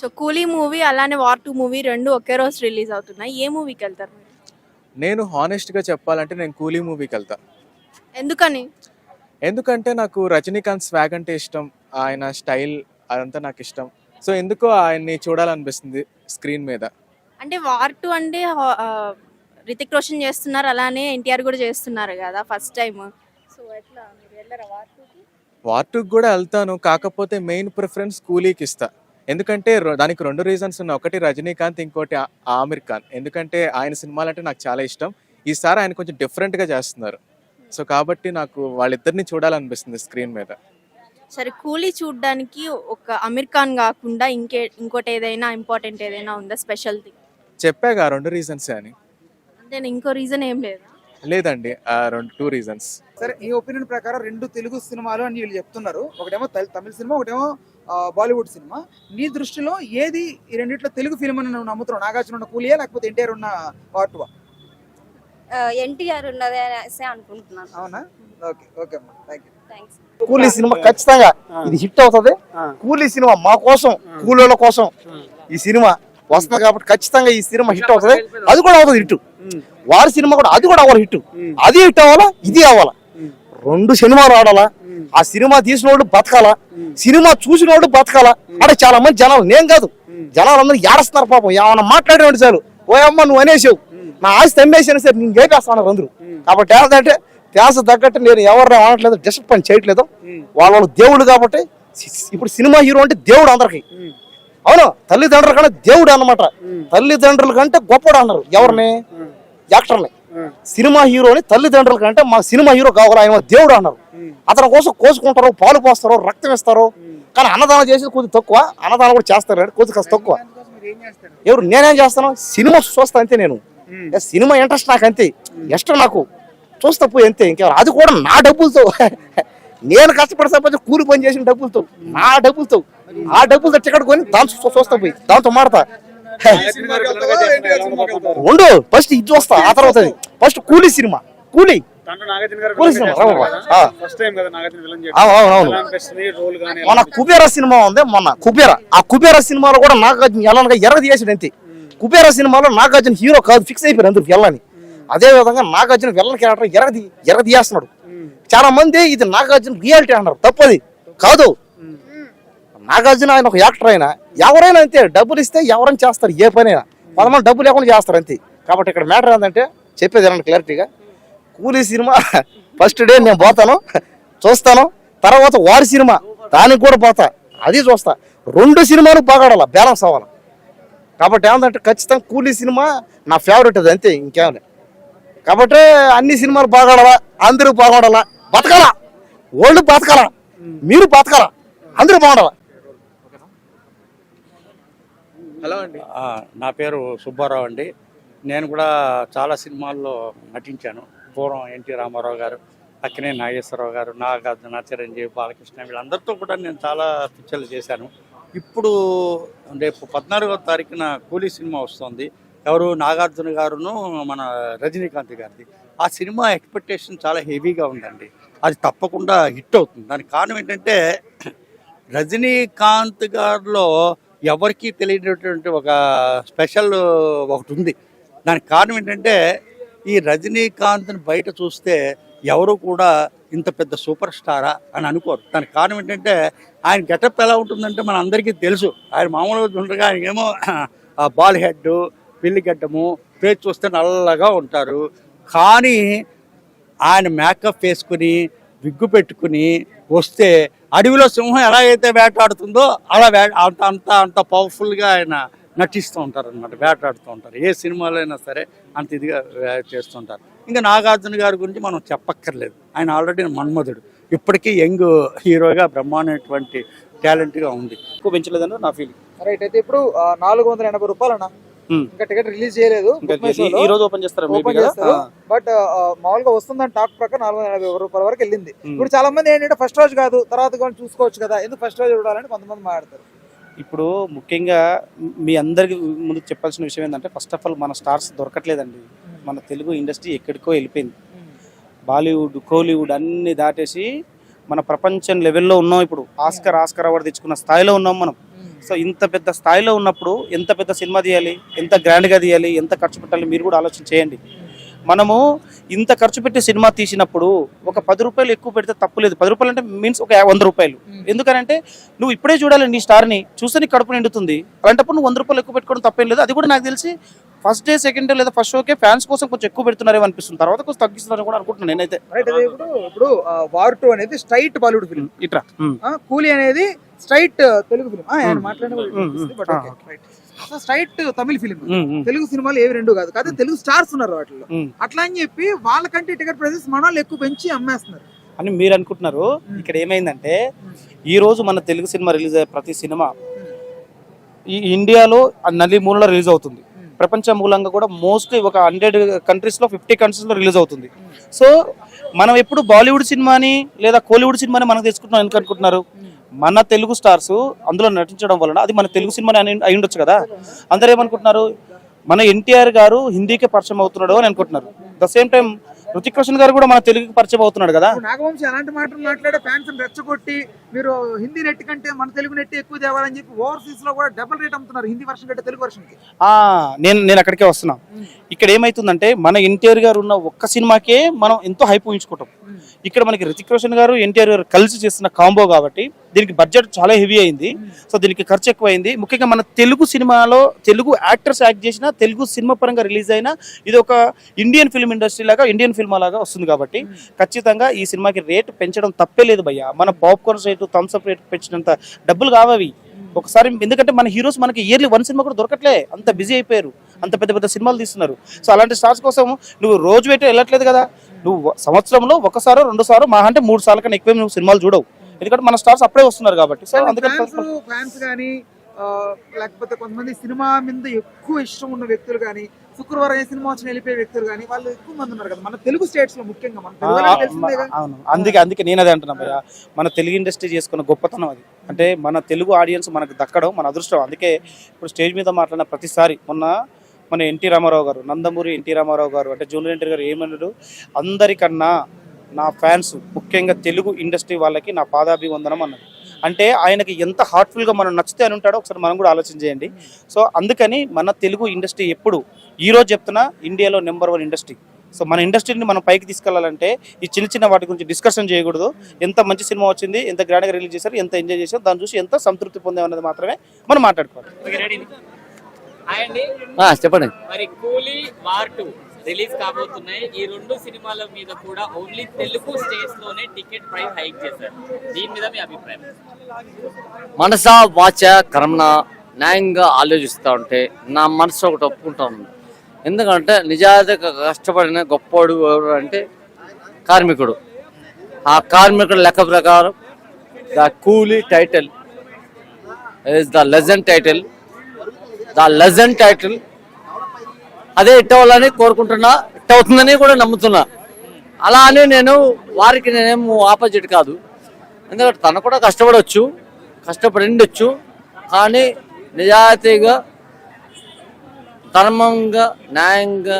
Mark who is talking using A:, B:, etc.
A: So కూలీ movie అలానే war two movie రెండు ఒకే రోజు రిలీజ్ అవుతున్నాయి. ఏ మూవీకి వెళ్తారు మీరు?
B: నేను హానెస్ట్గా చెప్పాలంటే నేను కూలీ మూవీకి వెళ్తా.
A: ఎందుకని?
B: ఎందుకంటే నాకు రజనీకాంత్ స్వాగ్ అంటే ఇష్టం. ఆయన స్టైల్ అదంతా నాకు ఇష్టం. సో ఎందుకో ఆయన్ని చూడాలనిపిస్తుంది స్క్రీన్ మీద.
A: అంటే వార్ టూ అంటే రితిక్ రోషన్ చేస్తున్నారు. అలానే ఎన్టీఆర్ కూడా చేస్తున్నారు కదా ఫస్ట్ టైం సో ఎట్లా? మీరు వెళ్ళరా వార్ టూకి?
B: వార్ టూకి కూడా వెళ్తాను. కాకపోతే మెయిన్ ప్రిఫరెన్స్ కూలీకి ఇస్తా. ఎందుకంటే రొ- దానికి రెండు రీజన్స్ ఉన్నాయి. ఒకటి రజనీకాంత్ ఇంకోటి ఆమిర్ ఖాన్. ఎందుకంటే ఆయన సినిమాలు అంటే నాకు చాలా ఇష్టం. ఈసారి ఆయన కొంచెం డిఫరెంట్గా చేస్తున్నారు. సో కాబట్టి నాకు వాళ్ళిద్దరిని చూడాలనిపిస్తుంది స్క్రీన్ మీద.
A: సరే కూలీ చూడడానికి ఒక అమీర్ ఖాన్ కాకుండా ఇంకే ఇంకోటి ఏదైనా ఇంపార్టెంట్ ఏదైనా ఉందా స్పెషల్ థింగ్
B: చెప్పాగా ఆ రెండు రీజన్సే అని.
A: అంటే ఇంకో రీజన్ ఏం లేదా.
B: లేదండి ఆ రెండు టూ రీజన్స్
C: సరే ఈ ఒపీనియన్ ప్రకారం రెండు తెలుగు సినిమాలు అని వీళ్ళు చెప్తున్నారు. ఒకటేమో తమిళ సినిమా ఒకటేమో బాలీవుడ్ సినిమా. నీ దృష్టిలో ఏది ఈ రెండిట్లో తెలుగు ఫిల్మ్ అని నువ్వు నమ్ముతున్నావు? నాగార్జున ఉన్న కూలియా లేకపోతే ఎన్టీఆర్ ఉన్న పార్ట్
D: ఎన్టీఆర్ ఉన్నదే అనేసి అనుకుంటున్నాను.
C: అవునా? ఓకే ఓకే అమ్మా. Thank you
D: thanks
E: Coolie cinema ఖచ్చితంగా ఇది హిట్ అవుతుంది. కూలీ సినిమా మా కోసం కూలీల కోసం ఈ సినిమా వస్తుంది కాబట్టి ఖచ్చితంగా ఈ సినిమా హిట్ అవుతుంది. అది కూడా అవుతుంది హిట్ వారి సినిమా కూడా అది కూడా అవ్వాలి హిట్ అది హిట్ అవ్వాలా? ఇది అవ్వాలా? రెండు సినిమాలు ఆడాలా? ఆ సినిమా తీసినోడు బతకాలా? సినిమా చూసినోడు బతకాలా. అంటే చాలా మంది జనాలు నేను కాదు. జనాలు అందరూ ఏడుస్తున్నారు పాపం. ఏమన్నా మాట్లాడేవాడు చాలు. ఓ అమ్మ నువ్వు అనేసావు. నా ఆస్తి అమ్మేసాను సరే నేను లేపేస్తాను అందరూ. కాబట్టి ఏంటంటే ధ్యాస తగ్గట్టు నేను ఎవరిని అనట్లేదు డిసప్పాయింట్ చేయట్లేదు. వాళ్ళ వాళ్ళు దేవుడు కాబట్టి ఇప్పుడు సినిమా హీరో అంటే దేవుడు అందరికి. అవును తల్లిదండ్రుల కంటే దేవుడు అన్నమాట. తల్లిదండ్రుల కంటే గొప్పడు అన్నారు ఎవరిని? యాక్టర్ని. సినిమా హీరోని తల్లిదండ్రుల కంటే మా సినిమా హీరో కావాలి ఆయన దేవుడు అన్నారు. అతని కోసం కోసుకుంటారు పాలు పోస్తారు రక్తం ఇస్తారు కానీ అన్నదానం చేసేది కొద్దిగా తక్కువ అన్నదానం కూడా చేస్తారు కానీ కొద్దిగా కాస్త తక్కువ. ఎవరు నేనేం చేస్తాను? సినిమా చూస్తా అంతే నేను. సినిమా ఇంట్రెస్ట్ నాకు అంతే. ఇష్టం నాకు. చూస్తా పోయి అంతే. ఇంకెవరు అది కూడా నా డబ్బులతో. నేను కష్టపడి సంపాదించి కూలి పని చేసిన డబ్బులతో నా డబ్బులతో. ఆ డబ్బులతో టికెట్ కొని దాంతో చూస్తా పోయి దాంతో మాడతా. ఉండు ఫస్ట్ ఇది చూస్తా ఆ తర్వాత. ఫస్ట్ కూలీ సినిమా కూలీ. మొన్న కుబేర సినిమా ఉంది మొన్న కుబేర. ఆ కుబేర సినిమాలో కూడా నాగార్జున ఎలానగా ఎర్ర తీసాడు అంతే. కుబేర సినిమాలో నాగార్జున హీరో కాదు ఫిక్స్ అయిపోయారు అందరూ వెళ్ళని. అదే విధంగా నాగార్జున వెళ్ళని క్యారెక్టర్ ఎర్ర తీ- ఎర్ర తీయేస్తున్నాడు చాలా మంది ఇది నాగార్జున రియాలిటీ అన్నారు తప్పది. కాదు. నాగార్జున ఆయన ఒక యాక్టర్ అయినా ఎవరైనా అంతే డబ్బులు ఇస్తే ఎవరైనా చేస్తారు ఏ పనైనా. కొంతమంది డబ్బు లేకుండా చేస్తారు అంతే. కాబట్టి ఇక్కడ మ్యాటర్ ఏంటంటే చెప్పేది ఏమన్నా క్లారిటీగా. కూలీ సినిమా ఫస్ట్ డే నేను పోతాను చూస్తాను తర్వాత వారి సినిమా దానికి కూడా పోతా. అది చూస్తా. రెండు సినిమాలు బాగాడాల బ్యాలెన్స్ అవ్వాలి. కాబట్టి ఏంటంటే ఖచ్చితంగా కూలీ సినిమా నా ఫేవరెట్ అది అంతే ఇంకేమలే కాబట్టి అన్ని సినిమాలు బాగాడాలా అందరూ బాగాడాలా బతకాలా. ఓల్డ్ బతకాలా మీరు బతకాలా అందరూ బాగుండాలా
B: హలో అండి.
F: నా పేరు సుబ్బారావు అండి. నేను కూడా చాలా సినిమాల్లో నటించాను. పూర్వం ఎన్టీ రామారావు గారు అక్కినే నాగేశ్వరరావు గారు నాగార్జున చిరంజీవి బాలకృష్ణ వీళ్ళందరితో కూడా నేను చాలా పిక్చర్లు చేశాను. ఇప్పుడు రేపు పద్నాలుగో తారీఖున కూలీ సినిమా వస్తుంది. ఎవరు? నాగార్జున గారును మన రజనీకాంత్ గారిది. ఆ సినిమా ఎక్స్పెక్టేషన్ చాలా హెవీగా ఉందండి. అది తప్పకుండా హిట్ అవుతుంది. దానికి కారణం ఏంటంటే రజనీకాంత్ గారిలో ఎవరికీ తెలియనటువంటి ఒక స్పెషల్ ఒకటి ఉంది. దానికి కారణం ఏంటంటే ఈ రజనీకాంత్ని బయట చూస్తే ఎవరు కూడా ఇంత పెద్ద సూపర్ స్టారా అని అనుకోరు. దానికి కారణం ఏంటంటే ఆయన గెటప్ ఎలా ఉంటుందంటే మన అందరికీ తెలుసు. ఆయన మామూలుగా ఉండగా ఆయనకేమో ఆ బాల్ హెడ్ పిల్లి గడ్డము ఫేస్ చూస్తే నల్లగా ఉంటారు. కానీ ఆయన మేకప్ వేసుకుని విగ్గు పెట్టుకుని వస్తే అడవిలో సింహం ఎలాగైతే వేటాడుతుందో అలా వే అంత అంత అంత పవర్ఫుల్గా ఆయన నటిస్తూ ఉంటారు అనమాట వేటాడుతూ ఉంటారు. ఏ సినిమాలో అయినా సరే అంత ఇదిగా చేస్తుంటారు. ఇంకా నాగార్జున గారి గురించి మనం చెప్పక్కర్లేదు. ఆయన ఆల్రెడీ మన్మధుడు. ఇప్పటికీ యంగ్ హీరోగా బ్రహ్మాండమైనటువంటి టాలెంట్గా ఉంది.
G: ఎక్కువ పెంచలేదని నా ఫీలింగ్
C: రైట్ అయితే ఇప్పుడు నాలుగు వందల ఎనభై రూపాయలు అన్న
G: Hmm.
C: ఇంకా టికెట్ రిలీజ్ చేయలేదు.
G: ఈ- రోజు ఓపెన్ చేస్తారు?
C: ఓపెన్ చేస్తారు. బట్ మామూలుగా వస్తుందని టాక్ ప్రకారం నాలుగు వందల ఎనభై రూపాయల వరకు వెళ్ళింది. ఇప్పుడు చాలా మంది ఏంటంటే ఫస్ట్ రోజు కాదు తర్వాత కూడా చూసుకోవచ్చు కదా ఎందుకు ఫస్ట్ రోజు చూడాలని కొంతమంది మాట్లాడతారు.
G: ఇప్పుడు ముఖ్యంగా మీ అందరికి ముందు చెప్పాల్సిన విషయం ఏంటంటే ఫస్ట్ ఆఫ్ ఆల్ మన స్టార్స్ దొరకట్లేదండి. మన తెలుగు ఇండస్ట్రీ ఎక్కడికో వెళ్ళిపోయింది. బాలీవుడ్ కోలీవుడ్ అన్ని దాటేసి మన ప్రపంచం లెవెల్లో ఉన్నాం ఇప్పుడు. ఆస్కర్ ఆస్కర్ అవార్డు తెచ్చుకున్న స్థాయిలో ఉన్నాం మనం. సో ఇంత పెద్ద స్థాయిలో ఉన్నప్పుడు ఎంత పెద్ద సినిమా తీయాలి? ఎంత గ్రాండ్గా తీయాలి? ఎంత ఖర్చు పెట్టాలి? మీరు కూడా ఆలోచన చేయండి. మనము ఇంత ఖర్చు పెట్టి సినిమా తీసినప్పుడు ఒక పది రూపాయలు ఎక్కువ పెడితే తప్పులేదు పది రూపాయలు అంటే మీన్స్ ఒక వంద రూపాయలు. ఎందుకనంటే నువ్వు ఇప్పుడే చూడాలి నీ స్టార్ని చూస్తే నీ కడుపు నిండుతుంది. అలాంటప్పుడు నువ్వు వంద రూపాయలు ఎక్కువ పెట్టుకోవడం తప్పేం లేదు. అది కూడా నాకు తెలిసి ఫస్ట్ డే సెకండ్ డే లేదా ఫస్ట్ షోకే ఫ్యాన్స్ కోసం కొంచెం ఎక్కువ పెడుతున్నారేమో అనిపిస్తుంది. తర్వాత కొంచెం తగ్గిస్తున్నారని కూడా అనుకుంటున్నాను నేనైతే.
C: రైట్ అదే ఇప్పుడు ఇప్పుడు వార్ టూ అనేది స్ట్రైట్ బాలీవుడ్ ఫిల్మ్
G: ఇట్రా.
C: కూలీ అనేది స్ట్రైట్ తెలుగు ఫిల్మ్ ఆయన. మాట్లాడిన సో స్ట్రైట్ తమిళ ఫిల్మ్ తెలుగు సినిమాలు ఏవి రెండు కాదు కాదు తెలుగు స్టార్స్ ఉన్నారు వాటిలో. అట్లా అని చెప్పి వాళ్ళకంటే టికెట్ ప్రైసెస్ మన ఎక్కువ పెంచి అమ్మేస్తున్నారు.
G: అని మీరు అనుకుంటున్నారు. ఇక్కడ ఏమైందంటే ఈ రోజు మన తెలుగు సినిమా రిలీజ్ అయ్యే ప్రతి సినిమా ఈ ఇండియాలో నల్లి మూలలో రిలీజ్ అవుతుంది. ప్రపంచ మూలంగా కూడా మోస్ట్లీ ఒక హండ్రెడ్ కంట్రీస్లో ఫిఫ్టీ కంట్రీస్లో రిలీజ్ అవుతుంది. సో మనం ఎప్పుడు బాలీవుడ్ సినిమాని లేదా కోలీవుడ్ సినిమాని మనం తీసుకుంటున్నాం ఎందుకు అనుకుంటున్నారు? మన తెలుగు స్టార్స్ అందులో నటించడం వలన అది మన తెలుగు సినిమాని అయి ఉండొచ్చు కదా? అందరూ ఏమనుకుంటున్నారు? మన ఎన్టీఆర్ గారు హిందీకే పరిచయం అవుతున్నాడు అని అనుకుంటున్నారు. The same time Hrithik Roshan garu కూడా మన తెలుగుకి పరిచయం అవుతున్నాడు కదా?
C: నాగవంశీ అలాంటి మాటలు మాట్లాడే ఫ్యాన్స్ రెచ్చగొట్టి మీరు హిందీ నెట్ కంటే మన తెలుగు నెట్ ఎక్కువ తేవాలని చెప్పి ఓవర్సీస్లో కూడా డబుల్ రేట్ అమ్ముతున్నారు హిందీ వర్షన్ కంటే తెలుగు వర్షన్కి.
G: ఆ నేను నేను అక్కడికే వస్తున్నా. ఇక్కడ ఏమైతుందంటే మన ఎన్టీఆర్ గారు ఉన్న ఒక్క సినిమాకే మనం ఎంతో హైప్ ఊహించుకుంటాం. ఇక్కడ మనకి రితిక్ రోషన్ గారు ఎన్టీఆర్ గారు కలిసి చేస్తున్న కాంబో కాబట్టి దీనికి బడ్జెట్ చాలా హెవీ అయింది. సో దీనికి ఖర్చు ఎక్కువ అయింది ముఖ్యంగా మన తెలుగు సినిమాలో తెలుగు యాక్టర్స్ యాక్ట్ చేసిన తెలుగు సినిమా పరంగా రిలీజ్ అయిన ఇది ఒక ఇండియన్ ఫిల్మ్ ఇండస్ట్రీ లాగా ఇండియన్ ఫిల్మ్ లాగా వస్తుంది కాబట్టి ఖచ్చితంగా ఈ సినిమాకి రేటు పెంచడం తప్పే లేదు భయ్య. మన popcorn rate Thums Up rate పెంచినంత డబ్బులు కావవి. ఒకసారి ఎందుకంటే మన హీరోస్ మనకి ఇయర్లీ వన్ సినిమా కూడా దొరకట్లే. అంత బిజీ అయిపోయారు. అంత పెద్ద పెద్ద సినిమాలు తీస్తున్నారు. సో అలాంటి స్టార్స్ కోసం నువ్వు రోజు పెట్టి వెళ్ళట్లేదు కదా. నువ్వు సంవత్సరంలో ఒకసారో రెండు సార్లు మా అంటే మూడు సార్లు కన్నా ఎక్కువ నువ్వు సినిమాలు చూడవు. ఎందుకంటే మన స్టార్స్ అప్పుడే వస్తున్నారు కాబట్టి. సో అందుకని
C: లేకపోతే కొంతమంది సినిమా మీద ఎక్కువ ఇష్టం ఉన్న వ్యక్తులు కానీ శుక్రవారం ఏ సినిమా వచ్చిన వెళ్ళిపోయే వ్యక్తులు కానీ వాళ్ళు ఎక్కువ మంది ఉన్నారు కదా. మన తెలుగు స్టేట్స్లో ముఖ్యంగా మన
G: అవును అందుకే అందుకే నేను అదే అంటున్నా భయ్య. మన తెలుగు ఇండస్ట్రీ చేసుకున్న గొప్పతనం అది. అంటే మన తెలుగు ఆడియన్స్ మనకు దక్కడం మన అదృష్టం. అందుకే ఇప్పుడు స్టేజ్ మీద మాట్లాడిన ప్రతిసారి మొన్న మన ఎన్టీ రామారావు గారు నందమూరి ఎన్టీ రామారావు గారు అంటే జూనియర్ ఎన్టీ గారు ఏమన్నాడు? అందరికన్నా నా ఫ్యాన్స్ ముఖ్యంగా తెలుగు ఇండస్ట్రీ వాళ్ళకి నా పాదాభివందనం అన్నది. అంటే ఆయనకి ఎంత హార్ట్ఫుల్గా మనం నచ్చితే అని ఉంటాడో ఒకసారి మనం కూడా ఆలోచన చేయండి. సో అందుకని మన తెలుగు ఇండస్ట్రీ ఎప్పుడు ఈ రోజు చెప్తున్నా ఇండియాలో నెంబర్ వన్ ఇండస్ట్రీ సో మన ఇండస్ట్రీని మనం పైకి తీసుకెళ్ళాలంటే ఈ చిన్న చిన్న వాటి గురించి డిస్కషన్ చేయకూడదు. ఎంత మంచి సినిమా వచ్చింది ఎంత గ్రాండ్గా రిలీజ్ చేశారు ఎంత ఎంజాయ్ చేశారు దాన్ని చూసి ఎంత సంతృప్తి పొందామన్నది మాత్రమే మనం మాట్లాడుకోవాలి.
H: చెప్పండి.
I: మరి కూలీ వార్ టూ. రిలీజ్ కాబోతున్నాయి. ఈ రెండు సినిమాల మీద కూడా ఓన్లీ తెలుగు స్టేట్స్లోనే టికెట్ ప్రైస్ హైక్ చేశారు. దీని మీద మీ అభిప్రాయం?
H: మనసా వాచ కర్మణ న్యాయంగా ఆలోచిస్తూ ఉంటే నా మనసు ఒకటి ఒప్పుకుంటాను ఎందుకంటే నిజాయితీగా కష్టపడిన గొప్పోడు ఎవరు అంటే కార్మికుడు. ఆ కార్మికుడు లెక్క ప్రకారం the Coolie title is the legend title. The legend title అదే హిట్ అవ్వాలని కోరుకుంటున్నా. హిట్ అవుతుందని కూడా నమ్ముతున్నా. అలా అని నేను వారికి నేనేమో ఆపోజిట్ కాదు. ఎందుకంటే తను కూడా కష్టపడవచ్చు కష్టపడిండొచ్చు. కానీ నిజాయితీగా ధర్మంగా న్యాయంగా